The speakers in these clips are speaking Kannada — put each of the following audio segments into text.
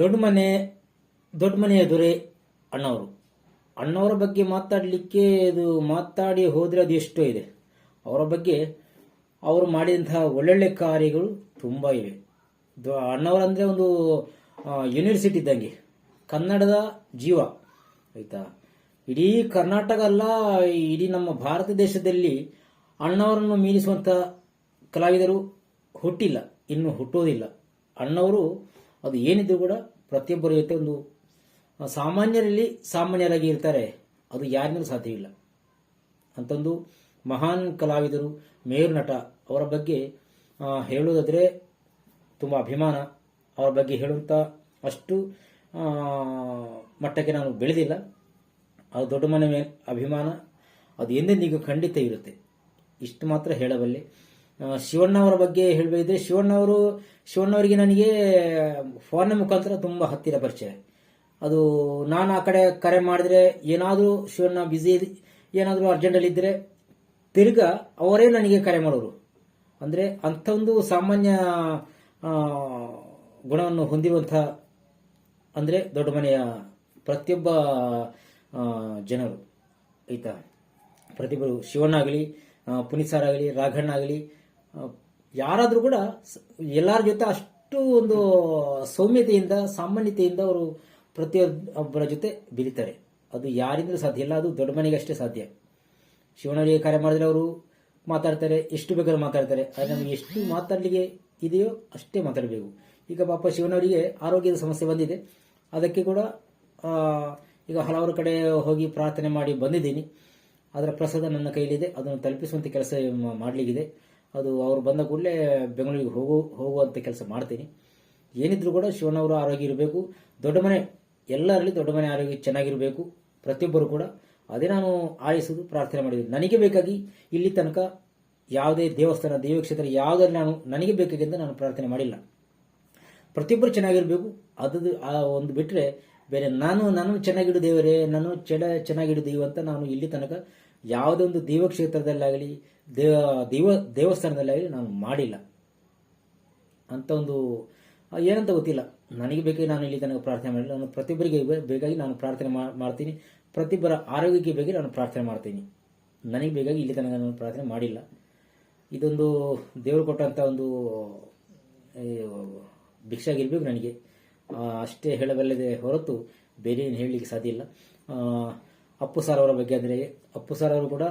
ದೊಡ್ಡ ಮನೆ, ದೊಡ್ಡ ಮನೆಯ ದೊರೆ ಅಣ್ಣವರು. ಅಣ್ಣವರ ಬಗ್ಗೆ ಮಾತಾಡಲಿಕ್ಕೆ ಇದು ಮಾತಾಡಿ ಹೋದರೆ ಅದು ಎಷ್ಟೋ ಇದೆ. ಅವರ ಬಗ್ಗೆ ಅವರು ಮಾಡಿದಂತಹ ಒಳ್ಳೊಳ್ಳೆ ಕಾರ್ಯಗಳು ತುಂಬ ಇವೆ. ಅಣ್ಣವರಂದರೆ ಒಂದು ಯೂನಿವರ್ಸಿಟಿ ಇದ್ದಂಗೆ. ಕನ್ನಡದ ಜೀವ, ಆಯಿತಾ? ಇಡೀ ಕರ್ನಾಟಕ ಅಲ್ಲ, ಇಡೀ ನಮ್ಮ ಭಾರತ ದೇಶದಲ್ಲಿ ಅಣ್ಣವರನ್ನು ಮೀರಿಸುವಂಥ ಕಲಾವಿದರು ಹುಟ್ಟಿಲ್ಲ, ಇನ್ನು ಹುಟ್ಟೋದಿಲ್ಲ. ಅಣ್ಣವರು ಅದು ಏನಿದ್ರು ಕೂಡ ಪ್ರತಿಯೊಬ್ಬರ ಜೊತೆ ಒಂದು ಸಾಮಾನ್ಯರಲ್ಲಿ ಸಾಮಾನ್ಯರಾಗಿ ಇರ್ತಾರೆ. ಅದು ಯಾರಿಂದ ಸಾಧ್ಯವಿಲ್ಲ ಅಂತಂದು ಮಹಾನ್ ಕಲಾವಿದರು, ಮೇರು ನಟ ಅವರ ಬಗ್ಗೆ ಹೇಳುವುದಾದರೆ ತುಂಬ ಅಭಿಮಾನ. ಅವರ ಬಗ್ಗೆ ಹೇಳುವಂಥ ಅಷ್ಟು ಮಟ್ಟಕ್ಕೆ ನಾನು ಬೆಳೆದಿಲ್ಲ. ಅದು ದೊಡ್ಡ ಮನೆ ಅಭಿಮಾನ. ಅದು ಎಂದೆಂದಿಗೂ ಖಂಡಿತ ಇರುತ್ತೆ. ಇಷ್ಟು ಮಾತ್ರ ಹೇಳಬಲ್ಲೆ. ಶಿವಣ್ಣ ಅವರ ಬಗ್ಗೆ ಹೇಳಬೇಕಿದ್ರೆ ಶಿವಣ್ಣ ಅವರು ಶಿವಣ್ಣವರಿಗೆ ನನಗೆ ಫೋನ್ ಮುಖಾಂತರ ತುಂಬ ಹತ್ತಿರ ಪರಿಚಯ. ಅದು ನಾನು ಆ ಕಡೆ ಕರೆ ಮಾಡಿದ್ರೆ ಏನಾದರೂ ಶಿವಣ್ಣ ಬ್ಯುಸಿ ಏನಾದರೂ ಅರ್ಜೆಂಟಲ್ಲಿ ಇದ್ದರೆ ತಿರ್ಗ ಅವರೇ ನನಗೆ ಕರೆ ಮಾಡೋರು. ಅಂದರೆ ಅಂಥ ಒಂದು ಸಾಮಾನ್ಯ ಗುಣವನ್ನು ಹೊಂದಿರುವಂಥ, ಅಂದರೆ ದೊಡ್ಡ ಮನೆಯ ಪ್ರತಿಯೊಬ್ಬ ಜನರು. ಆಯಿತಾ? ಪ್ರತಿಯೊಬ್ಬರು ಶಿವಣ್ಣ ಆಗಲಿ ಪುನೀತ್ ಸರ್ ಆಗಲಿ, ರಾಘಣ್ಣ ಆಗಲಿ ಯಾರಾದರೂ ಕೂಡ ಎಲ್ಲರ ಜೊತೆ ಅಷ್ಟು ಒಂದು ಸೌಮ್ಯತೆಯಿಂದ, ಸಾಮಾನ್ಯತೆಯಿಂದ ಅವರು ಪ್ರತಿಯೊಬ್ಬರ ಜೊತೆ ಬೀಳ್ತಾರೆ. ಅದು ಯಾರಿಂದಲೂ ಸಾಧ್ಯ ಇಲ್ಲ, ಅದು ದೊಡ್ಡ ಮನೆಗೆ ಅಷ್ಟೇ ಸಾಧ್ಯ. ಶಿವಣ್ಣರಿಗೆ ಕರೆ ಮಾಡಿದ್ರೆ ಅವರು ಮಾತಾಡ್ತಾರೆ, ಎಷ್ಟು ಬೇಕಾದ್ರೂ ಮಾತಾಡ್ತಾರೆ, ಆದರೆ ನಮಗೆ ಎಷ್ಟು ಮಾತಾಡಲಿಕ್ಕೆ ಇದೆಯೋ ಅಷ್ಟೇ ಮಾತಾಡಬೇಕು. ಈಗ ಪಾಪ ಶಿವನವರಿಗೆ ಆರೋಗ್ಯದ ಸಮಸ್ಯೆ ಬಂದಿದೆ. ಅದಕ್ಕೆ ಕೂಡ ಈಗ ಹಲವಾರು ಕಡೆ ಹೋಗಿ ಪ್ರಾರ್ಥನೆ ಮಾಡಿ ಬಂದಿದ್ದೀನಿ. ಅದರ ಪ್ರಸಾದ ನನ್ನ ಕೈಲಿದೆ, ಅದನ್ನು ತಲುಪಿಸುವಂಥ ಕೆಲಸ ಮಾಡಲಿಕ್ಕಿದೆ. ಅದು ಅವ್ರು ಬಂದ ಕೂಡಲೇ ಬೆಂಗಳೂರಿಗೆ ಹೋಗು ಹೋಗುವಂಥ ಕೆಲಸ ಮಾಡ್ತೀನಿ. ಏನಿದ್ರು ಕೂಡ ಶಿವನವರು ಆರೋಗ್ಯ ಇರಬೇಕು. ದೊಡ್ಡ ಮನೆ, ಎಲ್ಲರಲ್ಲಿ ದೊಡ್ಡ ಮನೆ ಆರೋಗ್ಯ ಚೆನ್ನಾಗಿರಬೇಕು. ಪ್ರತಿಯೊಬ್ಬರು ಕೂಡ ಅದೇ ನಾನು ಆಯಿಸೋದು ಪ್ರಾರ್ಥನೆ ಮಾಡಿದ್ದೀನಿ ನನಗೆ ಬೇಕಾಗಿ ಇಲ್ಲಿ ತನಕ ಯಾವುದೇ ದೇವಸ್ಥಾನ, ದೇವಕ್ಷೇತ್ರ ಯಾವುದರಲ್ಲಿ ನಾನು, ನನಗೆ ಬೇಕಾಗಿ ಅಂತ ನಾನು ಪ್ರಾರ್ಥನೆ ಮಾಡಿಲ್ಲ. ಪ್ರತಿಯೊಬ್ಬರು ಚೆನ್ನಾಗಿರಬೇಕು. ಅದು ಆ ಒಂದು ಬಿಟ್ಟರೆ ಬೇರೆ ನಾನು ನಾನು ಚೆನ್ನಾಗಿಡು ದೇವರೇ, ನಾನು ಚೆಡ, ಚೆನ್ನಾಗಿಡು ದೇವ ಅಂತ ನಾನು ಇಲ್ಲಿ ತನಕ ಯಾವುದೇ ಒಂದು ದೇವಕ್ಷೇತ್ರದಲ್ಲಾಗಲಿ, ದೇವ ದೇವ, ದೇವಸ್ಥಾನದಲ್ಲಾಗಲಿ ನಾನು ಮಾಡಿಲ್ಲ. ಅಂತ ಒಂದು ಏನಂತ ಗೊತ್ತಿಲ್ಲ. ನನಗೆ ಬೇಕಾಗಿ ನಾನು ಇಲ್ಲಿ ತನಕ ಪ್ರಾರ್ಥನೆ ಮಾಡಿಲ್ಲ. ನಾನು ಪ್ರತಿಯೊಬ್ಬರಿಗೆ ಬೇಕಾಗಿ ನಾನು ಪ್ರಾರ್ಥನೆ ಮಾಡ್ತೀನಿ. ಪ್ರತಿಯೊಬ್ಬರ ಆರೋಗ್ಯಕ್ಕೆ ಬೇಕಾಗಿ ನಾನು ಪ್ರಾರ್ಥನೆ ಮಾಡ್ತೀನಿ. ನನಗೆ ಬೇಕಾಗಿ ಇಲ್ಲಿ ತನಕ ನಾನು ಪ್ರಾರ್ಥನೆ ಮಾಡಿಲ್ಲ. ಇದೊಂದು ದೇವರು ಕೊಟ್ಟಂಥ ಒಂದು ಭಿಕ್ಷಾಗಿರ್ಬೇಕು ನನಗೆ. ಅಷ್ಟೇ ಹೇಳಬಲ್ಲದೆ ಹೊರತು ಬೇರೆ ಏನು ಹೇಳಲಿಕ್ಕೆ ಸಾಧ್ಯ ಇಲ್ಲ. ಅಪ್ಪು ಸರ್ ಅವರ ಬಗ್ಗೆ ಅಂದರೆ, ಅಪ್ಪು ಸರ್ ಅವರು ಕೂಡ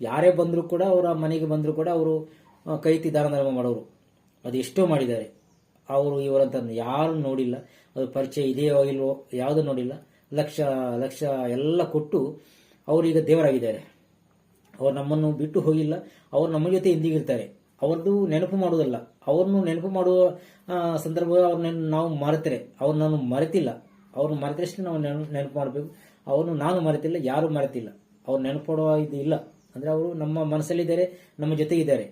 ಯಾರೇ ಬಂದರೂ ಕೂಡ ಅವರ ಮನೆಗೆ ಬಂದರೂ ಕೂಡ ಅವರು ಕೈತಿ ದಾನ ಧರ್ಮ ಮಾಡೋರು. ಅದು ಎಷ್ಟೋ ಮಾಡಿದ್ದಾರೆ. ಅವರು ಇವರಂತ ಯಾರು ನೋಡಿಲ್ಲ. ಅದು ಪರಿಚಯ ಇದೆಯೋ ಇಲ್ವೋ ಯಾವುದೂ ನೋಡಿಲ್ಲ. ಲಕ್ಷ ಲಕ್ಷ ಎಲ್ಲ ಕೊಟ್ಟು ಅವರೀಗ ದೇವರಾಗಿದ್ದಾರೆ. ಅವ್ರು ನಮ್ಮನ್ನು ಬಿಟ್ಟು ಹೋಗಿಲ್ಲ. ಅವ್ರು ನಮ್ಮ ಜೊತೆ ಎಂದಿಗಿರ್ತಾರೆ ಅವ್ರದ್ದು ನೆನಪು ಮಾಡೋದಲ್ಲ ಅವ್ರನ್ನು ನೆನಪು ಮಾಡುವ ಸಂದರ್ಭದಲ್ಲಿ ಸಂದರ್ಭ ಅವ್ರನ್ನ ನಾವು ಮರೆತರೆ. ಅವ್ರು ನಾನು ಮರೆತಿಲ್ಲ. ಅವ್ರನ್ನ ಮರೆತರಷ್ಟೇ ನಾವು ನೆನ- ನೆನಪು ಮಾಡಬೇಕು. ಅವ್ರನ್ನು ನಾನು ಮರೆತಿಲ್ಲ, ಯಾರು ಮರೆತಿಲ್ಲ. ಅವ್ರು ನೆನಪಡುವ ಇದು ಇಲ್ಲ. ಅಂದರೆ ಅವರು ನಮ್ಮ ಮನಸ್ಸಲ್ಲಿದ್ದಾರೆ, ನಮ್ಮ ಜೊತೆಗಿದ್ದಾರೆ.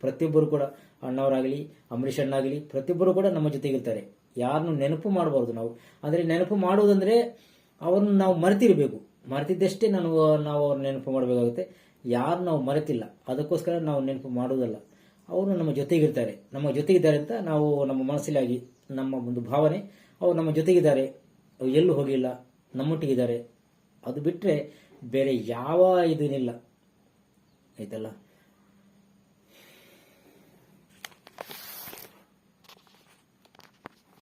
ಪ್ರತಿಯೊಬ್ಬರು ಕೂಡ ಅಣ್ಣವರಾಗಲಿ, ಅಂಬರೀಷ್ ಅಣ್ಣಾಗಲಿ, ಪ್ರತಿಯೊಬ್ಬರು ಕೂಡ ನಮ್ಮ ಜೊತೆಗಿರ್ತಾರೆ. ಯಾರನ್ನು ನೆನಪು ಮಾಡಬಾರ್ದು ನಾವು. ಅಂದರೆ ನೆನಪು ಮಾಡುವುದಂದ್ರೆ ಅವ್ರನ್ನ ನಾವು ಮರೆತಿರಬೇಕು. ಮರೆತಿದ್ದಷ್ಟೇ ನಾನು, ನಾವು ಅವ್ರ ನೆನಪು ಮಾಡಬೇಕಾಗುತ್ತೆ. ಯಾರು ನಾವು ಮರೆತಿಲ್ಲ. ಅದಕ್ಕೋಸ್ಕರ ನಾವು ನೆನಪು ಮಾಡುವುದಲ್ಲ. ಅವರು ನಮ್ಮ ಜೊತೆಗಿರ್ತಾರೆ. ನಮ್ಮ ಜೊತೆಗಿದ್ದಾರೆ ಅಂತ ನಾವು ನಮ್ಮ ಮನಸ್ಸಿಲಾಗಿ ನಮ್ಮ ಒಂದು ಭಾವನೆ. ಅವರು ನಮ್ಮ ಜೊತೆಗಿದ್ದಾರೆ. ಎಲ್ಲೂ ಹೋಗಿಲ್ಲ. ನಮ್ಮೊಟ್ಟಿಗಿದ್ದಾರೆ. ಅದು ಬಿಟ್ಟರೆ ಬೇರೆ ಯಾವ ಇದೇನಿಲ್ಲ. ಆಯ್ತಲ್ಲ?